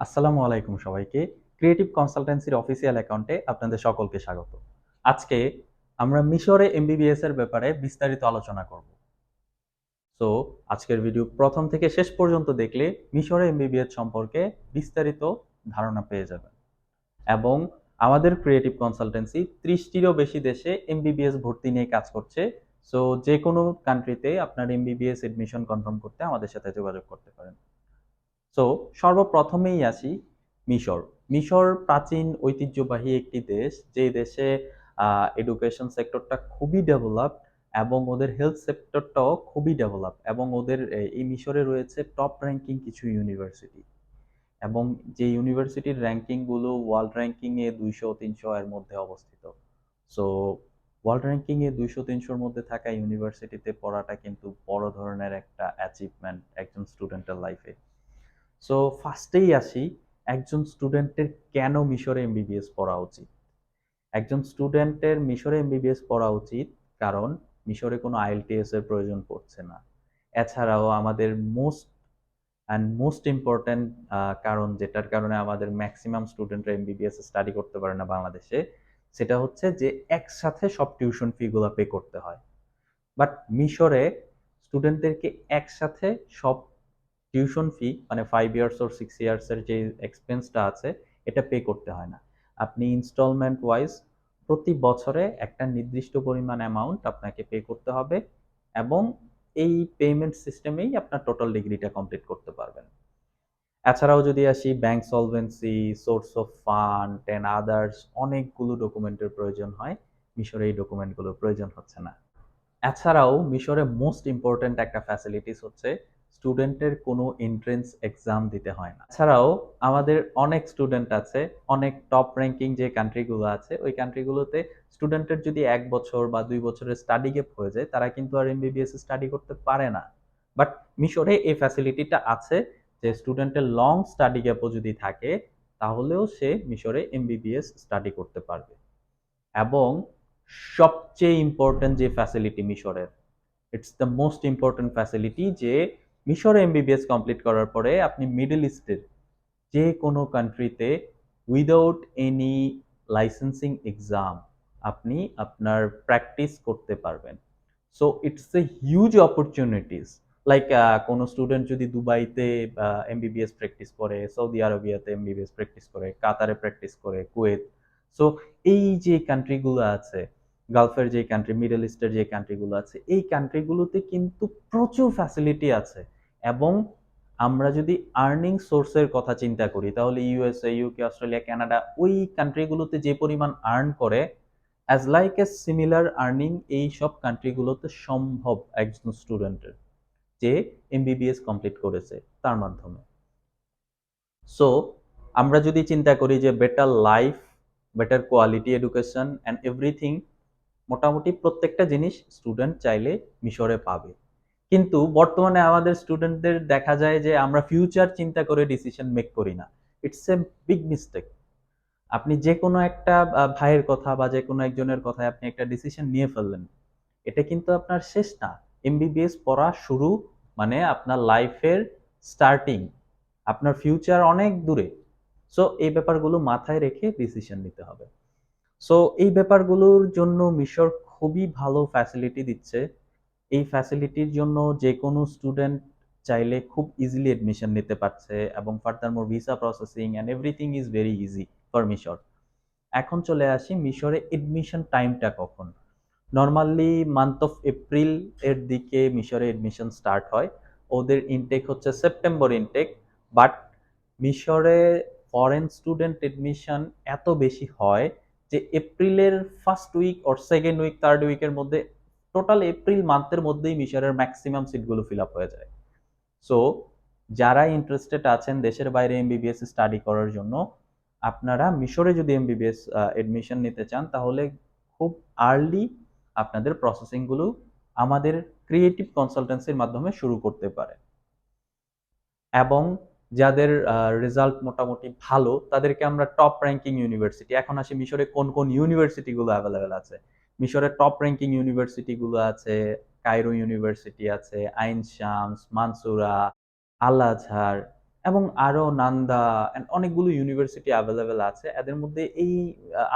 আসসালামু আলাইকুম সবাইকে। ক্রিয়েটিভ কনসালটেন্সির অফিসিয়াল অ্যাকাউন্টে আপনাদের সকলকে স্বাগত। আজকে আমরা মিশরে এমবিবিএস এর ব্যাপারে বিস্তারিত আলোচনা করব। সো আজকের ভিডিও প্রথম থেকে শেষ পর্যন্ত দেখলে মিশরে এমবিবিএস সম্পর্কে বিস্তারিত ধারণা পেয়ে যাবেন। এবং আমাদের ক্রিয়েটিভ কনসালটেন্সি ত্রিশটিরও বেশি দেশে এমবিবিএস ভর্তি নিয়ে কাজ করছে। সো যে কোনো কান্ট্রিতে আপনার এমবিবিএস এডমিশন কনফার্ম করতে আমাদের সাথে যোগাযোগ করতে পারেন। সো সর্বপ্রথমেই আসি মিশর। মিশর প্রাচীন ঐতিহ্যবাহী একটি দেশ, যে দেশে এডুকেশন সেক্টরটা খুবই ডেভেলপ এবং ওদের হেলথ সেক্টরটাও খুবই ডেভেলপ এবং ওদের এই মিশরে রয়েছে টপ র্যাঙ্কিং কিছু ইউনিভার্সিটি এবং যে ইউনিভার্সিটির র্যাঙ্কিংগুলো ওয়ার্ল্ড র্যাঙ্কিংয়ে দুইশো, তিনশো এর মধ্যে অবস্থিত। সো ওয়ার্ল্ড র্যাঙ্কিংয়ে দুইশো, তিনশোর মধ্যে থাকা ইউনিভার্সিটিতে পড়াটা কিন্তু বড় ধরনের একটা অ্যাচিভমেন্ট একজন স্টুডেন্টের লাইফে সো ফার্স্টেই আসি, একজন স্টুডেন্টের কেন মিশরে এমবিবিএস পড়া উচিত? একজন স্টুডেন্টের মিশরে এমবিবিএস পড়া উচিত কারণ মিশরে কোনো আইএলটিএস এর প্রয়োজন পড়ছে না। এছাড়াও আমাদের মোস্ট অ্যান্ড মোস্ট ইম্পর্ট্যান্ট কারণ যেটার কারণে আমাদের ম্যাক্সিমাম স্টুডেন্টরা এমবিবিএস স্টাডি করতে পারে না বাংলাদেশে, সেটা হচ্ছে যে একসাথে সব টিউশন ফিগুলো পে করতে হয়। বাট মিশরে স্টুডেন্টদেরকে একসাথে সব টিউশন ফি মানে ফাইভ ইয়ার্স ওর সিক্স ইয়ার্সের যে এক্সপেন্সটা আছে, এটা পে করতে হয় না। আপনি ইনস্টলমেন্ট ওয়াইজ প্রতি বছরে একটা নির্দিষ্ট পরিমাণ অ্যামাউন্ট আপনাকে পে করতে হবে এবং এই পেমেন্ট সিস্টেমেই আপনার টোটাল ডিগ্রিটা কমপ্লিট করতে পারবেন। এছাড়াও যদি আসি bank solvency source of fund and others অনেকগুলো ডকুমেন্টের প্রয়োজন হয়। মিশরে এই ডকুমেন্টগুলোর প্রয়োজন হচ্ছে না। এছাড়াও মিশরে মোস্ট ইম্পর্ট্যান্ট একটা ফ্যাসিলিটিস হচ্ছে স্টুডেন্টের কোনো এন্ট্রেন্স এক্সাম দিতে হয় না। ছাড়াও আমাদের অনেক স্টুডেন্ট আছে, অনেক টপ র্যাঙ্কিং যে কান্ট্রিগুলো আছে, ওই কান্ট্রিগুলোতে স্টুডেন্টের যদি এক বছর বা দুই বছরের স্টাডি গ্যাপ হয়ে যায়, তারা কিন্তু আর এমবিবিএস স্টাডি করতে পারে না। বাট মিশরে এই ফ্যাসিলিটিটা আছে যে স্টুডেন্টের লং স্টাডি গ্যাপও যদি থাকে, তাহলেও সে মিশরে এমবিবিএস স্টাডি করতে পারবে। এবং সবচেয়ে ইম্পর্টেন্ট যে ফ্যাসিলিটি মিশরের it's the most important facility যে মিশরে এমবিবিএস কমপ্লিট করার পরে আপনি মিডল ইস্টের যে কোনো কান্ট্রিতে উইদাউট এনি লাইসেন্সিং এক্সাম আপনি আপনার প্র্যাকটিস করতে পারবেন। So it's a huge opportunities like কোনো স্টুডেন্ট যদি দুবাইতে এমবিবিএস প্র্যাকটিস করে সৌদি আরবিয়াতে এমবিবিএস প্র্যাকটিস করে কাতারে প্র্যাকটিস করে কুয়েত সো এই যে কান্ট্রিগুলো আছে গালফের যে কান্ট্রি মিডল ইস্টের যে কান্ট্রিগুলো আছে, এই কান্ট্রিগুলোতে কিন্তু প্রচুর ফ্যাসিলিটি আছে। এবং আমরা যদি আর্নিং সোর্সের কথা চিন্তা করি, তাহলে ইউএসএ ইউকে অস্ট্রেলিয়া কানাডা ওই কান্ট্রিগুলোতে যে পরিমাণ আর্ন করে as like a similar earning এই সব কান্ট্রিগুলোতে সম্ভব একজন স্টুডেন্টের যে এমবিবিএস কমপ্লিট করেছে তার মাধ্যমে। সো আমরা যদি চিন্তা করি যে better life better quality education and everything মোটামুটি প্রত্যেকটা জিনিস স্টুডেন্ট চাইলে মিশরে পাবে। কিন্তু বর্তমানে আমাদের স্টুডেন্টদের দেখা যায় যে আমরা ফিউচার চিন্তা করে ডিসিশন মেক করি না। ইটস এ বিগ মিস্টেক আপনি যে কোনো একটা ভাইয়ের কথা বা যে কোনো একজনের কথায় আপনি একটা ডিসিশন নিয়ে ফেললেন। এটা কিন্তু আপনার শেষ না। এমবিবিএস পড়া শুরু মানে আপনার লাইফের স্টার্টিং আপনার ফিউচার অনেক দূরে। সো এই ব্যাপারগুলো মাথায় রেখে ডিসিশন নিতে হবে। সো এই ব্যাপারগুলোর জন্য মিশর খুবই ভালো ফ্যাসিলিটি দিচ্ছে। এই ফ্যাসিলিটির জন্য যে কোনো স্টুডেন্ট চাইলে খুব ইজিলি এডমিশন নিতে পারছে এবং further more visa processing and everything is very easy for মিশর এখন চলে আসি মিশরে এডমিশন টাইমটা কখন? নর্মালি মান্থ অফ এপ্রিল এর দিকে মিশরে এডমিশন স্টার্ট হয়। ওদের ইনটেক হচ্ছে সেপ্টেম্বর ইনটেক বাট মিশরে ফরেন স্টুডেন্ট এডমিশন এত বেশি হয় যে এপ্রিলের first week or second week third উইকের মধ্যে টোটাল এপ্রিল মান্থের মধ্যেই মিশরের ম্যাক্সিমাম সিটগুলো ফিল আপ হয়ে যায়। সো যারা ইন্টারেস্টেড আছেন দেশের বাইরে এমবিবিএস স্টাডি করার জন্য, আপনারা মিশরে যদি এমবিবিএস এডমিশন নিতে চান, তাহলে খুব আর্লি আপনাদের প্রসেসিংগুলো আমাদের ক্রিয়েটিভ কনসালটেন্সির মাধ্যমে শুরু করতে পারে এবং যাদের রেজাল্ট মোটামুটি ভালো, তাদেরকে আমরা টপ র্যাঙ্কিং ইউনিভার্সিটি এখন আসি মিশরে কোন কোন ইউনিভার্সিটিগুলো অ্যাভেলেবেল আছে। মিশরের টপ র্যাঙ্কিং ইউনিভার্সিটিগুলো আছে কায়রো ইউনিভার্সিটি আছে আইন শামস মানসুরা আল আজহার এবং আরও নান্দা অনেকগুলো ইউনিভার্সিটি অ্যাভেলেবেল আছে। এদের মধ্যে এই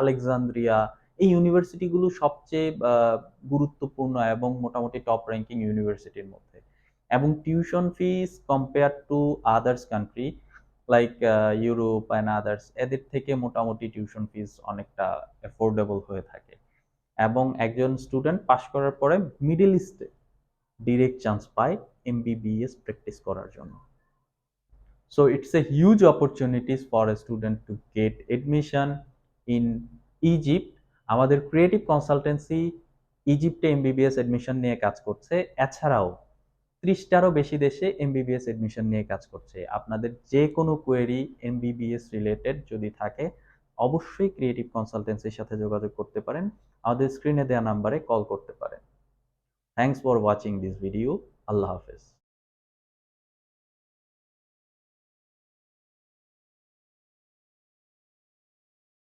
আলেকজান্দ্রিয়া এই ইউনিভার্সিটিগুলো সবচেয়ে গুরুত্বপূর্ণ এবং মোটামুটি টপ র্যাঙ্কিং ইউনিভার্সিটির মধ্যে। এবং tuition fees compare to others country like Europe and others এদের থেকে মোটামুটি টিউশন ফিস অনেকটা অ্যাফোর্ডেবল হয়ে থাকে। এবং একজন স্টুডেন্ট পাশ করার পরে মিডল ইস্টে ডিরেক্ট চান্স পায় এমবিবিএস প্র্যাকটিস করার জন্য। So it's a huge opportunities for a student to get admission in Egypt আমাদের ক্রিয়েটিভ কনসালটেন্সি ইজিপ্টে এমবিবিএস এডমিশন নিয়ে কাজ করছে। এছাড়াও ত্রিশটারও বেশি দেশে এমবিবিএস এডমিশন নিয়ে কাজ করছে। আপনাদের যে কোনো কোয়েরি এমবিবিএস রিলেটেড যদি থাকে অবশ্যই ক্রিয়েটিভ কনসালটেন্সির সাথে যোগাযোগ করতে পারেন। আমাদের স্ক্রিনে দেওয়া নাম্বারে কল করতে পারেন। Thanks for watching this video আল্লাহ হাফেজ।